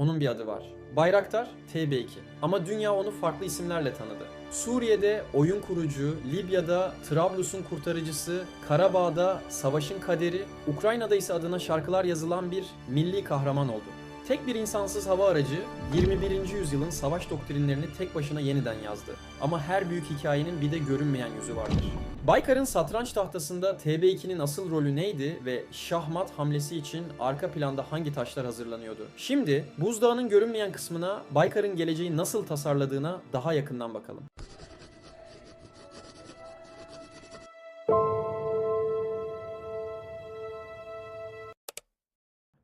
onun bir adı var. Bayraktar TB2 ama dünya onu farklı isimlerle tanıdı. Suriye'de oyun kurucu, Libya'da Trablus'un kurtarıcısı, Karabağ'da savaşın kaderi, Ukrayna'da ise adına şarkılar yazılan bir milli kahraman oldu. Tek bir insansız hava aracı 21. yüzyılın savaş doktrinlerini tek başına yeniden yazdı. Ama her büyük hikayenin bir de görünmeyen yüzü vardır. Baykar'ın satranç tahtasında TB2'nin asıl rolü neydi ve şahmat hamlesi için arka planda hangi taşlar hazırlanıyordu? Şimdi buzdağının görünmeyen kısmına Baykar'ın geleceği nasıl tasarladığına daha yakından bakalım.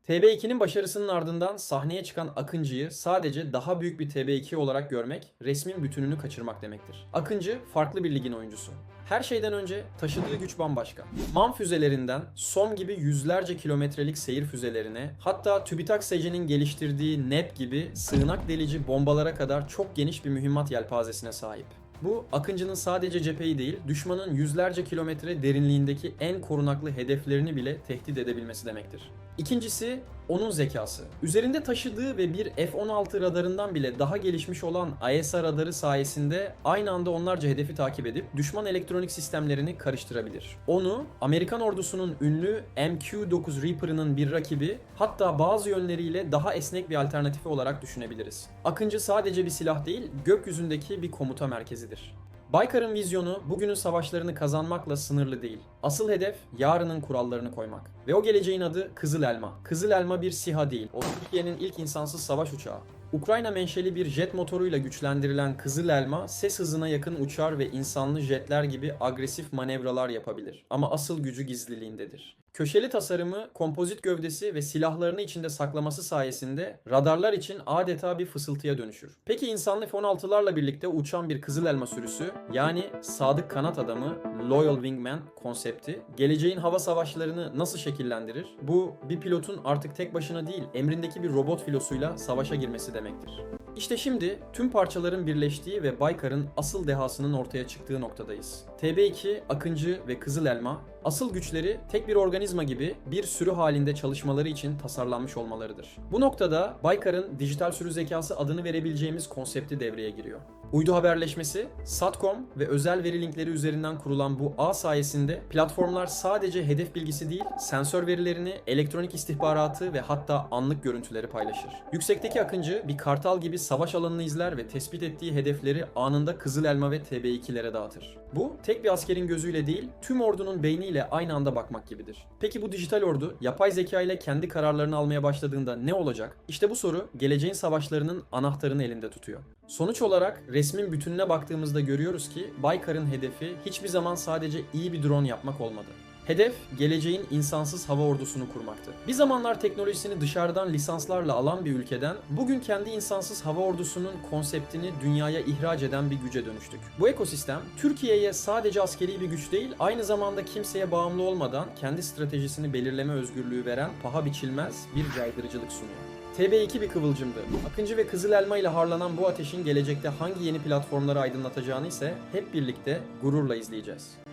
TB2'nin başarısının ardından sahneye çıkan Akıncı'yı sadece daha büyük bir TB2 olarak görmek resmin bütününü kaçırmak demektir. Akıncı farklı bir ligin oyuncusu. Her şeyden önce taşıdığı güç bambaşka. MAM füzelerinden SOM gibi yüzlerce kilometrelik seyir füzelerine, hatta TÜBİTAK SECE'nin geliştirdiği NEP gibi sığınak delici bombalara kadar çok geniş bir mühimmat yelpazesine sahip. Bu Akıncı'nın sadece cepheyi değil, düşmanın yüzlerce kilometre derinliğindeki en korunaklı hedeflerini bile tehdit edebilmesi demektir. İkincisi onun zekası. Üzerinde taşıdığı ve bir F-16 radarından bile daha gelişmiş olan AESA radarı sayesinde aynı anda onlarca hedefi takip edip düşman elektronik sistemlerini karıştırabilir. Onu Amerikan ordusunun ünlü MQ-9 Reaper'ının bir rakibi hatta bazı yönleriyle daha esnek bir alternatifi olarak düşünebiliriz. Akıncı sadece bir silah değil, gökyüzündeki bir komuta merkezidir. Baykar'ın vizyonu bugünün savaşlarını kazanmakla sınırlı değil. Asıl hedef yarının kurallarını koymak. Ve o geleceğin adı Kızıl Elma. Kızıl Elma bir SİHA değil. O Türkiye'nin ilk insansız savaş uçağı. Ukrayna menşeli bir jet motoruyla güçlendirilen Kızıl Elma ses hızına yakın uçar ve insanlı jetler gibi agresif manevralar yapabilir. Ama asıl gücü gizliliğindedir. Köşeli tasarımı, kompozit gövdesi ve silahlarını içinde saklaması sayesinde radarlar için adeta bir fısıltıya dönüşür. Peki insanlı F-16'larla birlikte uçan bir Kızıl Elma sürüsü, yani sadık kanat adamı, Loyal Wingman konsepti, geleceğin hava savaşlarını nasıl şekillendirir? Bu bir pilotun artık tek başına değil, emrindeki bir robot filosuyla savaşa girmesi demektir. İşte şimdi tüm parçaların birleştiği ve Baykar'ın asıl dehasının ortaya çıktığı noktadayız. TB2, Akıncı ve Kızıl Elma asıl güçleri tek bir organizma gibi bir sürü halinde çalışmaları için tasarlanmış olmalarıdır. Bu noktada Baykar'ın dijital sürü zekası adını verebileceğimiz konsepti devreye giriyor. Uydu haberleşmesi, SATCOM ve özel veri linkleri üzerinden kurulan bu ağ sayesinde platformlar sadece hedef bilgisi değil, sensör verilerini, elektronik istihbaratı ve hatta anlık görüntüleri paylaşır. Yüksekteki Akıncı bir kartal gibi savaş alanını izler ve tespit ettiği hedefleri anında Kızıl Elma ve TB2'lere dağıtır. Bu tek bir askerin gözüyle değil, tüm ordunun beyniyle aynı anda bakmak gibidir. Peki bu dijital ordu yapay zeka ile kendi kararlarını almaya başladığında ne olacak? İşte bu soru geleceğin savaşlarının anahtarını elinde tutuyor. Sonuç olarak resmin bütününe baktığımızda görüyoruz ki Baykar'ın hedefi hiçbir zaman sadece iyi bir drone yapmak olmadı. Hedef geleceğin insansız hava ordusunu kurmaktı. Bir zamanlar teknolojisini dışarıdan lisanslarla alan bir ülkeden bugün kendi insansız hava ordusunun konseptini dünyaya ihraç eden bir güce dönüştük. Bu ekosistem Türkiye'ye sadece askeri bir güç değil, aynı zamanda kimseye bağımlı olmadan kendi stratejisini belirleme özgürlüğü veren paha biçilmez bir caydırıcılık sunuyor. TB2 bir kıvılcımdı. Akıncı ve Kızıl Elma ile harlanan bu ateşin gelecekte hangi yeni platformları aydınlatacağını ise hep birlikte gururla izleyeceğiz.